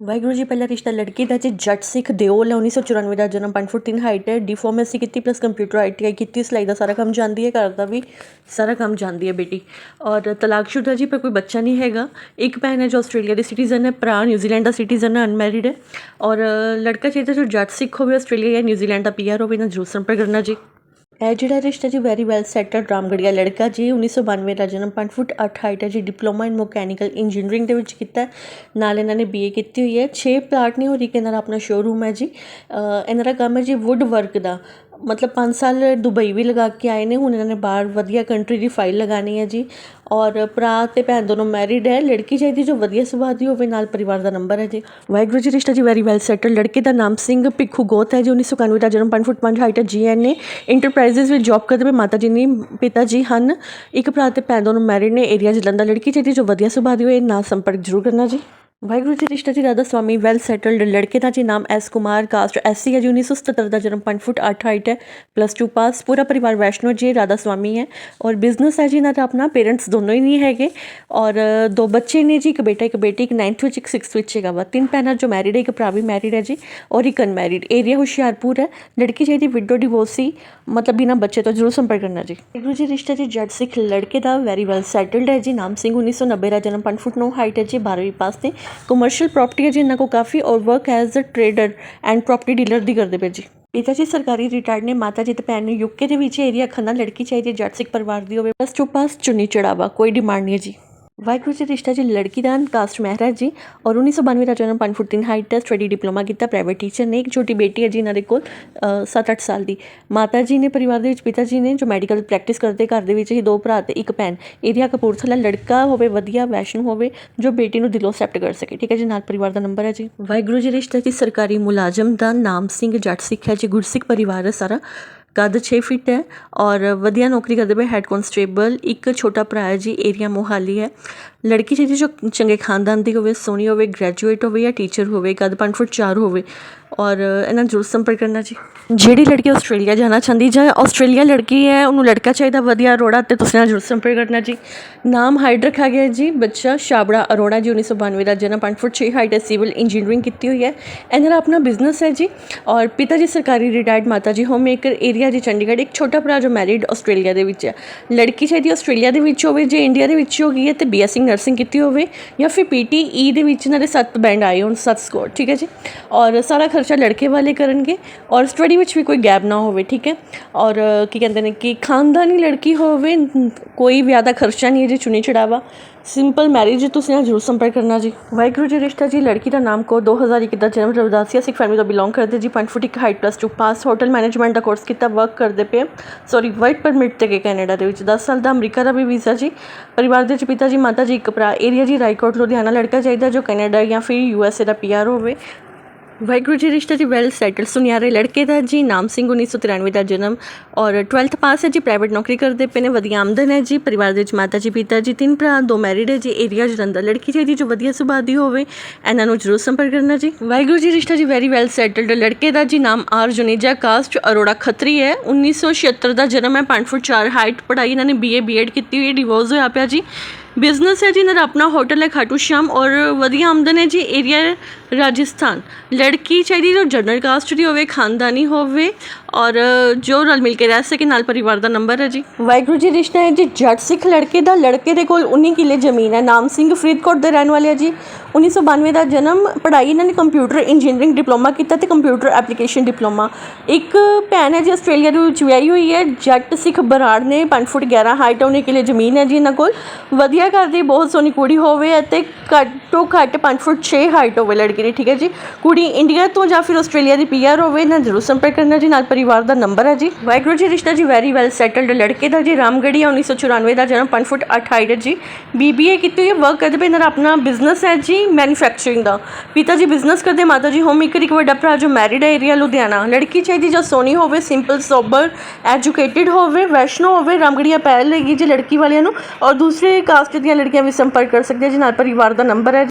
ਵਾਹਿਗੁਰੂ ਜੀ, ਪਹਿਲਾ ਰਿਸ਼ਤਾ ਲੜਕੀ ਦਾ ਜੀ ਜੱਟ ਸਿੱਖ ਦਿਓਲ ਹੈ 1994 ਦਾ ਜਨਮ 5 ਫੁੱਟ 3 ਹਾਈਟ ਹੈ ਡੀ ਕੀਤੀ ਪਲੱਸ ਕੰਪਿਊਟਰ ਆਈਟੀਆਈ ਕੀਤੀ, ਸਿਲਾਈ ਦਾ ਸਾਰਾ ਕੰਮ ਜਾਣਦੀ ਹੈ, ਘਰ ਦਾ ਵੀ ਸਾਰਾ ਕੰਮ ਜਾਣਦੀ ਹੈ ਬੇਟੀ। ਔਰ ਤਲਾਕਸ਼ੁਦਾ ਜੀ, ਪਰ ਕੋਈ ਬੱਚਾ ਨਹੀਂ ਹੈਗਾ। ਇੱਕ ਭੈਣ ਹੈ ਜੋ ਆਸਟ੍ਰੇਲੀਆ ਦੀ ਸਿਟੀਜ਼ਨ ਹੈ, ਭਰਾ ਨਿਊਜ਼ੀਲੈਂਡ ਦਾ ਸਿਟੀਜ਼ਨ ਹੈ ਅਨਮੈਰਿਡ ਹੈ। ਔਰ ਲੜਕਾ ਚਾਹੀਦਾ ਜੋ ਜੱਟ ਸਿੱਖ ਹੋਵੇ, ਆਸਟ੍ਰੇਲੀਆ ਜਾਂ ਨਿਊਜ਼ੀਲੈਂਡ ਦਾ ਪੀਆਰ ਹੋਵੇ, ਨਾ ਜ਼ਰੂਰ ਸੰਪਰਕ ਕਰਨਾ ਜੀ। ਇਹ ਜਿਹੜਾ ਰਿਸ਼ਤਾ ਜੀ ਵੈਰੀ ਵੈਲ ਸੈਟਲਡ ਰਾਮਗੜੀਆ ਲੜਕਾ, ਜੀ 1992 ਦਾ ਜਨਮ 5 ਫੁੱਟ 8 ਹਾਈਟ ਹੈ ਜੀ ਡਿਪਲੋਮਾ ਇਨ ਮਕੈਨੀਕਲ ਇੰਜੀਨੀਅਰਿੰਗ ਦੇ ਵਿੱਚ ਕੀਤਾ ਨਾਲ ਇਹਨਾਂ ਨੇ ਬੀਏ ਕੀਤੀ ਹੋਈ ਹੈ। 6 ਪਲਾਟ ਨੇ ਹੋਰ ਇੱਕ ਇਹਨਾਂ ਦਾ ਆਪਣਾ ਸ਼ੋਰੂਮ ਹੈ ਜੀ। ਇਹਨਾਂ ਦਾ ਕੰਮ ਹੈ ਜੀ ਵੁੱਡ ਵਰਕ ਦਾ। ਮਤਲਬ ਪੰਜ ਸਾਲ ਦੁਬਈ ਵੀ ਲਗਾ ਕੇ ਆਏ ਨੇ, ਹੁਣ ਇਹਨਾਂ ਨੇ ਬਾਹਰ ਵਧੀਆ ਕੰਟਰੀ ਦੀ ਫਾਈਲ ਲਗਾਣੀ ਹੈ ਜੀ। ਔਰ ਭਰਾ ਤੇ ਭੈਣ ਦੋਨੋਂ ਮੈਰਿਡ ਹੈ, ਲੜਕੀ ਚਾਹੀਦੀ ਜੋ ਵਧੀਆ ਸੁਭਾਅ ਦੀ ਹੋਵੇ, ਨਾਲ ਪਰਿਵਾਰ ਦਾ ਨੰਬਰ ਹੈ ਜੀ। ਵਾਹਿਗੁਰੂ ਜੀ, ਰਿਸ਼ਤਾ ਜੀ ਵੈਰੀ ਵੈਲ ਸੈਟਲ ਲੜਕੇ ਦਾ ਨਾਮ ਸਿੰਘ ਭਿੱਖੂ ਗੋਤ ਹੈ ਜੀ 1991 ਦਾ ਜਨਮ 5 ਫੁੱਟ 5 ਹਾਈਟ ਹੈ ਜੀਐਨਏ ਇੰਟਰਪ੍ਰਾਈਜ਼ਸ ਵਿੱਚ ਜੌਬ ਕਰਦੇ ਪਏ ਮਾਤਾ ਜੀ ਨੇ, ਪਿਤਾ ਜੀ ਹਨ। ਇੱਕ ਭਰਾ ਤੇ ਭੈਣ ਦੋਨੋਂ ਮੈਰਿਡ ਨੇ ਏਰੀਆ ਜਲੰਧਰ ਲੜਕੀ ਚਾਹੀਦੀ ਜੋ ਵਧੀਆ ਸੁਭਾਅ ਦੀ ਹੋਵੇ ਨਾਲ ਸੰਪਰਕ ਜ਼ਰੂਰ ਕਰਨਾ ਜੀ। ਵਾਹਿਗੁਰੂ ਜੀ ਰਿਸ਼ਤਾ ਜੀ, ਰਾਧਾ ਸਵਾਮੀ ਵੈਲ ਸੈਟਲਡ ਲੜਕੇ ਦਾ ਜੀ ਨਾਮ ਐਸ ਕੁਮਾਰ ਕਾਸਟ ਐਸਸੀ ਹੈ ਜੀ 1977 ਦਾ ਜਨਮ 5 ਫੁੱਟ 8 ਹਾਈਟ ਹੈ ਪਲੱਸ 2 ਪਾਸ ਪੂਰਾ ਪਰਿਵਾਰ ਵੈਸ਼ਨੋ ਜੀ, ਰਾਧਾ ਸਵਾਮੀ ਹੈ ਔਰ ਬਿਜ਼ਨਸ ਹੈ ਜੀ, ਇਹਨਾਂ ਦਾ ਆਪਣਾ ਪੇਰੈਂਟਸ ਦੋਨੋਂ ਹੀ ਨਹੀਂ ਹੈਗੇ ਔਰ ਦੋ ਬੱਚੇ ਨੇ ਜੀ, ਇੱਕ ਬੇਟਾ, ਇੱਕ ਬੇਟੀ, ਇੱਕ 9th ਵਿੱਚ, ਇੱਕ 6th ਵਿੱਚ ਹੈਗਾ ਵਾ, ਤਿੰਨ ਭੈਣਾਂ ਜੋ ਮੈਰਿਡ ਹੈ, ਇੱਕ ਭਰਾ ਵੀ ਮੈਰਿਡ ਹੈ ਜੀ ਔਰ ਇੱਕ ਅਨਮੈਰਿਡ ਏਰੀਆ ਹੁਸ਼ਿਆਰਪੁਰ ਹੈ, ਲੜਕੀ ਜਿਹੜੀ ਵਿਡੋ ਡਿਵੋਰਸੀ ਮਤਲਬ ਬਿਨਾਂ ਬੱਚੇ ਤੋਂ ਜ਼ਰੂਰ ਸੰਪਰਕ ਕਰਨਾ ਜੀ। ਵਾਹਿਗੁਰੂ ਜੀ ਰਿਸ਼ਤਾ ਜੀ, ਜੱਟ ਸਿੱਖ ਲੜਕੇ ਦਾ ਵੈਰੀ ਵੈਲ ਸੈਟਲਡ ਹੈ ਜੀ, ਨਾਮ ਸਿੰਘ 1990 ਦਾ ਜਨਮ 5 ਫੁੱਟ 9 ਹਾਈਟ ਹੈ ਜੀ 12ਵੀਂ ਪਾਸ ਨੇ ਕਮਰਸ਼ੀਅਲ ਪ੍ਰਾਪਰਟੀ ਹੈ ਜੀ, ਇਹਨਾਂ ਕੋ ਕਾਫੀ ਔਰ work as a trader and property dealer ਦੀ ਕਰਦੇ ਪਏ ਜੀ। ਪਿਤਾ ਜੀ, ਸਰਕਾਰੀ ਰਿਟਾਇਰਡ ਨੇ, ਮਾਤਾ ਜੀ ਤੇ ਭੈਣ ਨੂੰ ਯੂਕੇ ਦੇ ਵਿੱਚ ਏਰੀਆ ਖੰਨਾ ਲੜਕੀ ਚਾਹੀਦੀ ਹੈ, ਜੱਟ ਸਿੱਖ ਪਰਿਵਾਰ ਦੀ ਹੋਵੇ। ਬਸ ਟੂ ਪਾਸ ਚੁੰਨੀ ਚੜਾਵਾ, ਕੋਈ ਡਿਮਾਂਡ ਨਹੀਂ ਹੈ ਜੀ। ਵਾਹਿਗੁਰੂ ਜੀ ਰਿਸ਼ਤਾ ਜੀ, ਲੜਕੀ ਦਾ ਕਾਸਟ ਮਹਿਰਾ ਜੀ ਔਰ 1992 ਦਾ ਜਨਮ 5 ਫੁੱਟ 3 ਹਾਈਟ ਹੈ ਸਟੱਡੀ ਡਿਪਲੋਮਾ ਕੀਤਾ ਪ੍ਰਾਈਵੇਟ ਟੀਚਰ ਨੇ, ਇੱਕ ਛੋਟੀ ਬੇਟੀ ਹੈ ਜੀ ਇਹਨਾਂ ਦੇ ਕੋਲ 7-8 ਸਾਲ ਦੀ। ਮਾਤਾ ਜੀ ਨੇ ਪਰਿਵਾਰ ਦੇ ਵਿੱਚ, ਪਿਤਾ ਜੀ ਨੇ ਜੋ ਮੈਡੀਕਲ ਪ੍ਰੈਕਟਿਸ ਕਰਦੇ, ਘਰ ਦੇ ਵਿੱਚ ਹੀ ਦੋ ਭਰਾ ਤੇ ਇੱਕ ਭੈਣ। ਏਰੀਆ ਕਪੂਰਥਲਾ, ਲੜਕਾ ਹੋਵੇ, ਵਧੀਆ ਵੈਸ਼ਨ ਹੋਵੇ, ਜੋ ਬੇਟੀ ਨੂੰ ਦਿਲੋਂ ਅਸੈਪਟ ਕਰ ਸਕੇ। ਠੀਕ ਹੈ ਜੀ, ਨਾਲ ਪਰਿਵਾਰ ਦਾ ਨੰਬਰ ਹੈ ਜੀ। ਵਾਹਿਗੁਰੂ ਜੀ ਰਿਸ਼ਤਾ ਜੀ, ਸਰਕਾਰੀ ਮੁਲਾਜ਼ਮ ਦਾ ਨਾਮ ਸਿੰਘ ਜੱਟ ਸਿੱਖ ਹੈ ਜੀ, ਗੁਰਸਿੱਖ ਪਰਿਵਾਰ ਹੈ ਸਾਰਾ। ਕੱਦ ਛੇ ਫਿੱਟ ਹੈ ਔਰ ਵਧੀਆ ਨੌਕਰੀ ਕਰਦੇ ਪਏ ਹੈੱਡ ਕੋਂਸਟੇਬਲ ਇੱਕ ਛੋਟਾ ਭਰਾ ਹੈ ਜੀ ਏਰੀਆ ਮੋਹਾਲੀ ਹੈ। ਲੜਕੀ ਚਾਹੀਦੀ ਜੋ ਚੰਗੇ ਖਾਨਦਾਨ ਦੀ ਹੋਵੇ, ਸੋਹਣੀ ਹੋਵੇ ਗ੍ਰੈਜੂਏਟ ਹੋਵੇ ਜਾਂ ਟੀਚਰ ਹੋਵੇ, ਕੱਦ ਪੰਜ ਫੁੱਟ ਚਾਰ ਹੋਵੇ ਔਰ ਇਹਨਾਂ ਨਾਲ ਜ਼ਰੂਰ ਸੰਪਰਕ ਕਰਨਾ ਜੀ। ਜਿਹੜੀ ਲੜਕੀ ਆਸਟ੍ਰੇਲੀਆ ਜਾਣਾ ਚਾਹੁੰਦੀ ਜਾਂ ਆਸਟ੍ਰੇਲੀਆ ਲੜਕੀ ਹੈ, ਉਹਨੂੰ ਲੜਕਾ ਚਾਹੀਦਾ ਵਧੀਆ ਅਰੋੜਾ ਤੇ ਤੁਸੀਂ ਨਾਲ ਜ਼ਰੂਰ ਸੰਪਰਕ ਕਰਨਾ ਜੀ। ਨਾਮ ਹਾਈਡ ਰੱਖਿਆ ਗਿਆ ਜੀ, ਬੱਚਾ ਸ਼ਾਬੜਾ ਅਰੋੜਾ ਜੀ 1992 ਦਾ ਜਨਮ 5 ਫੁੱਟ 6 ਹਾਈਟ ਹੈ, ਸਿਵਲ ਇੰਜੀਨੀਅਰਿੰਗ ਕੀਤੀ ਹੋਈ ਹੈ। ਇਹਨਾਂ ਦਾ ਆਪਣਾ ਬਿਜ਼ਨਸ ਹੈ ਜੀ ਔਰ ਪਿਤਾ ਜੀ ਸਰਕਾਰੀ ਰਿਟਾਇਰਡ ਮਾਤਾ ਜੀ ਹੋਮ ਮੇਕਰ ਏਰੀਆ ਜੀ, ਚੰਡੀਗੜ੍ਹ, ਇੱਕ ਛੋਟਾ ਭਰਾ ਜੋ ਮੈਰਿਡ ਆਸਟ੍ਰੇਲੀਆ ਦੇ ਵਿੱਚ ਹੈ। ਲੜਕੀ ਚਾਹੀਦੀ ਆਸਟ੍ਰੇਲੀਆ ਦੇ ਵਿੱਚ ਹੋਵੇ ਜੇ ਇੰਡੀਆ ਦੇ ਵਿੱਚ ਹੋ ਗਈ ਹੈ ਤੇ ਬੀਐਸਸੀ ਨਰਸਿੰਗ ਕੀਤੀ ਹੋਵੇ ਜਾਂ ਫਿਰ ਪੀਟੀਈ ਦੇ ਵਿੱਚ ਇਹਨਾਂ ਦੇ 7 ਬੈਂਡ ਆਏ ਹੋਣ 7 ਸਕੋਰ ਠੀਕ ਹੈ ਜੀ। ਔਰ ਸਾਰਾ ਖਰਚਾ ਲੜਕੇ ਵਾਲੇ ਕਰਨਗੇ ਔਰ ਸਟੱਡੀ ਵਿੱਚ ਵੀ ਕੋਈ ਗੈਪ ਨਾ ਹੋਵੇ, ਠੀਕ ਹੈ? ਔਰ ਕੀ ਕਹਿੰਦੇ ਨੇ ਕਿ ਖਾਨਦਾਨੀ ਲੜਕੀ ਹੋਵੇ, ਕੋਈ ਵਿਆਹ ਦਾ ਖਰਚਾ ਨਹੀਂ ਹੈ ਜੀ ਚੁਣੀ ਚੜਾਵਾ। ਸਿੰਪਲ ਮੈਰਿਜ ਤੁਸੀਂ ਨਾਲ ਜ਼ਰੂਰ ਸੰਪਰਕ ਕਰਨਾ ਜੀ। ਵਾਹਿਗੁਰੂ ਜੀ ਰਿਸ਼ਤਾ ਜੀ, ਲੜਕੀ ਦਾ ਨਾਮ ਕੋ 2001 ਦਾ ਜਨਮ ਰਵਦਾਸੀਆ ਸਿੱਖ ਫੈਮਿਲੀ ਤੋਂ ਬਿਲੋਂਗ ਕਰਦੇ ਜੀ 5 ਫੁੱਟ ਇੱਕ height plus 2 pass hotel management ਦਾ ਕੋਰਸ ਕੀਤਾ ਵਰਕ ਕਰਦੇ ਪਏ। ਸੌਰੀ ਵਾਈਟ ਪਰਮਿਟ ਤੇ ਗਏ ਕੈਨੇਡਾ ਦੇ ਵਿੱਚ। 10 ਸਾਲ ਦਾ ਅਮਰੀਕਾ ਦਾ ਵੀ ਵੀਜ਼ਾ ਜੀ। ਪਰਿਵਾਰ ਦੇ ਵਿੱਚ ਪਿਤਾ ਜੀ, ਮਾਤਾ ਜੀ, ਇੱਕ ਭਰਾ। ਏਰੀਆ ਜੀ ਰਾਈਕੋਟ ਲੁਧਿਆਣਾ, ਲੜਕਾ ਚਾਹੀਦਾ ਜੋ ਕੈਨੇਡਾ ਜਾਂ ਫਿਰ ਯੂਐਸਏ ਦਾ ਪੀਆਰ ਹੋਵੇ। ਵਾਹਿਗੁਰੂ ਜੀ, ਰਿਸ਼ਤਾ ਜੀ ਵੈਲ ਸੈਟਲ ਸੁਨਿਆਰੇ ਲੜਕੇ ਦਾ ਜੀ, ਨਾਮ ਸਿੰਘ 1993 ਦਾ ਜਨਮ। ਔਰ 12th ਪਾਸ ਹੈ ਜੀ ਪ੍ਰਾਈਵੇਟ ਨੌਕਰੀ ਕਰਦੇ ਪਏ ਨੇ, ਵਧੀਆ ਆਮਦਨ ਹੈ ਜੀ, ਪਰਿਵਾਰ ਦੇ ਵਿੱਚ ਮਾਤਾ ਜੀ, ਪਿਤਾ ਜੀ, ਤਿੰਨ ਭਰਾ, ਦੋ ਮੈਰਿਡ ਹੈ ਜੀ ਏਰੀਆ ਜਲੰਧਰ ਲੜਕੀ ਚਾਹੀਦੀ ਜੋ ਵਧੀਆ ਸੁਭਾਅ ਦੀ ਹੋਵੇ। ਇਹਨਾਂ ਨੂੰ ਜ਼ਰੂਰ ਸੰਪਰਕ ਕਰਨਾ ਜੀ। ਵਾਹਿਗੁਰੂ ਜੀ, ਰਿਸ਼ਤਾ ਜੀ ਵੈਰੀ ਵੈਲ ਸੈਟਲਡ ਲੜਕੇ ਦਾ ਜੀ ਨਾਮ ਆਰ ਜੁਨੇਜਾ ਕਾਸਟ ਅਰੋੜਾ ਖੱਤਰੀ ਹੈ। 1976 ਦਾ ਜਨਮ ਹੈ 5 ਫੁੱਟ 4 ਹਾਈਟ ਪੜ੍ਹਾਈ। ਇਹਨਾਂ ਨੇ ਬੀਏ ਬੀਐਡ ਕੀਤੀ ਹੋਈ ਡਿਵੋਰਸ ਹੋਇਆ ਪਿਆ ਜੀ। ਬਿਜ਼ਨਸ ਹੈ ਜੀ, ਇਹਨਾਂ ਦਾ ਆਪਣਾ ਹੋਟਲ ਹੈ ਖਾਟੂ ਸ਼ਾਮ ਔਰ ਵਧੀਆ ਆਮਦਨ ਹੈ ਜੀ, ਏਰੀਆ ਰਾਜਸਥਾਨ। ਲੜਕੀ ਚਾਹੀਦੀ ਜੋ ਜਨਰਲ ਕਾਸਟ ਦੀ ਹੋਵੇ, ਖਾਨਦਾਨੀ ਹੋਵੇ ਔਰ ਜੋ ਰਲ ਮਿਲ ਕੇ ਰਹਿ ਸਕੇ, ਨਾਲ ਪਰਿਵਾਰ ਦਾ ਨੰਬਰ ਹੈ ਜੀ। ਵਾਹਿਗੁਰੂ ਜੀ, ਰਿਸ਼ਤਾ ਹੈ ਜੀ, ਜੱਟ ਸਿੱਖ ਲੜਕੇ ਦਾ, ਲੜਕੇ ਦੇ ਕੋਲ 19 ਕਿੱਲੇ ਜ਼ਮੀਨ ਹੈ। ਨਾਮ ਸਿੰਘ ਫਰੀਦਕੋਟ ਦੇ ਰਹਿਣ ਵਾਲੇ ਹੈ ਜੀ। 1992 ਦਾ ਜਨਮ, ਪੜ੍ਹਾਈ ਇਹਨਾਂ ਨੇ ਕੰਪਿਊਟਰ ਇੰਜੀਨੀਅਰਿੰਗ ਡਿਪਲੋਮਾ ਕੀਤਾ ਤੇ ਕੰਪਿਊਟਰ ਐਪਲੀਕੇਸ਼ਨ ਡਿਪਲੋਮਾ ਇੱਕ ਭੈਣ ਹੈ ਜੀ, ਆਸਟ੍ਰੇਲੀਆ ਦੇ ਵਿੱਚ ਵਿਆਹੀ ਹੋਈ ਹੈ। ਜੱਟ ਸਿੱਖ ਬਰਾੜ ਨੇ 5 ਫੁੱਟ 11 ਹਾਈਟ ਉਹਨੇ ਕਿਲੇ ਜ਼ਮੀਨ ਹੈ ਜੀ ਇਹਨਾਂ ਕੋਲ। ਵਧੀਆ ਘਰ ਦੀ ਬਹੁਤ ਸੋਹਣੀ ਕੁੜੀ ਹੋਵੇ ਅਤੇ ਘੱਟੋ ਘੱਟ 5 ਫੁੱਟ 6 ਹਾਈਟ ਹੋਵੇ ਲੜਕੀ ਦੀ, ਠੀਕ ਹੈ ਜੀ। ਕੁੜੀ ਇੰਡੀਆ ਤੋਂ ਜਾਂ ਫਿਰ ਆਸਟ੍ਰੇਲੀਆ ਦੀ ਪੀਆਰ ਹੋਵੇ ਨਾ ਜ਼ਰੂਰ ਸੰਪਰਕ ਕਰਨਾ ਜੀ, ਨਾਲ ਪਰਿਵਾਰ ਦਾ ਨੰਬਰ ਹੈ ਜੀ। ਵਾਹਿਗੁਰੂ ਜੀ, ਰਿਸ਼ਤਾ ਜੀ ਵੈਰੀ ਵੈਲ ਸੈਟਲਡ ਲੜਕੇ ਦਾ ਜੀ ਰਾਮਗੜੀਆ 1994 ਦਾ ਜਨਮ 5 ਫੁੱਟ 8 ਹਾਈਟ ਹੈ ਜੀ। ਬੀਬੀਏ ਕੀਤੀ ਹੋਈ ਵਰਕ ਕਰਦੇ ਪਏ ਇਹਨਾਂ ਦਾ ਆਪਣਾ ਬਿਜ਼ਨਸ ਹੈ ਜੀ ਮੈਨੂਫੈਕਚਰਿੰਗ ਦਾ। ਪਿਤਾ ਜੀ ਬਿਜ਼ਨਸ ਕਰਦੇ, ਮਾਤਾ ਜੀ ਹੋਮ ਮੇਕਰ ਇੱਕ ਵੱਡਾ ਭਰਾ ਜੋ ਮੈਰਿਡ ਹੈ ਏਰੀਆ ਲੁਧਿਆਣਾ। ਲੜਕੀ ਚਾਹੀਦੀ ਜੋ ਸੋਹਣੀ ਹੋਵੇ ਸਿੰਪਲ ਸੋਬਰ ਐਜੂਕੇਟਿਡ ਹੋਵੇ, ਵੈਸ਼ਨੋ ਹੋਵੇ ਰਾਮਗੜੀਆ ਪਹਿਲ ਹੈਗੀ ਜੀ ਲੜਕੀ ਵਾਲਿਆਂ ਨੂੰ। ਔਰ ਦੂਸਰੇ ਕਾਸਟ ਦੀਆਂ ਲੜਕੀਆਂ ਵੀ ਸੰਪਰਕ ਕਰ ਸਕਦੇ ਜੀ, ਨਾਲ ਪਰਿਵਾਰ ਦਾ ਨੰਬਰ ਹੈ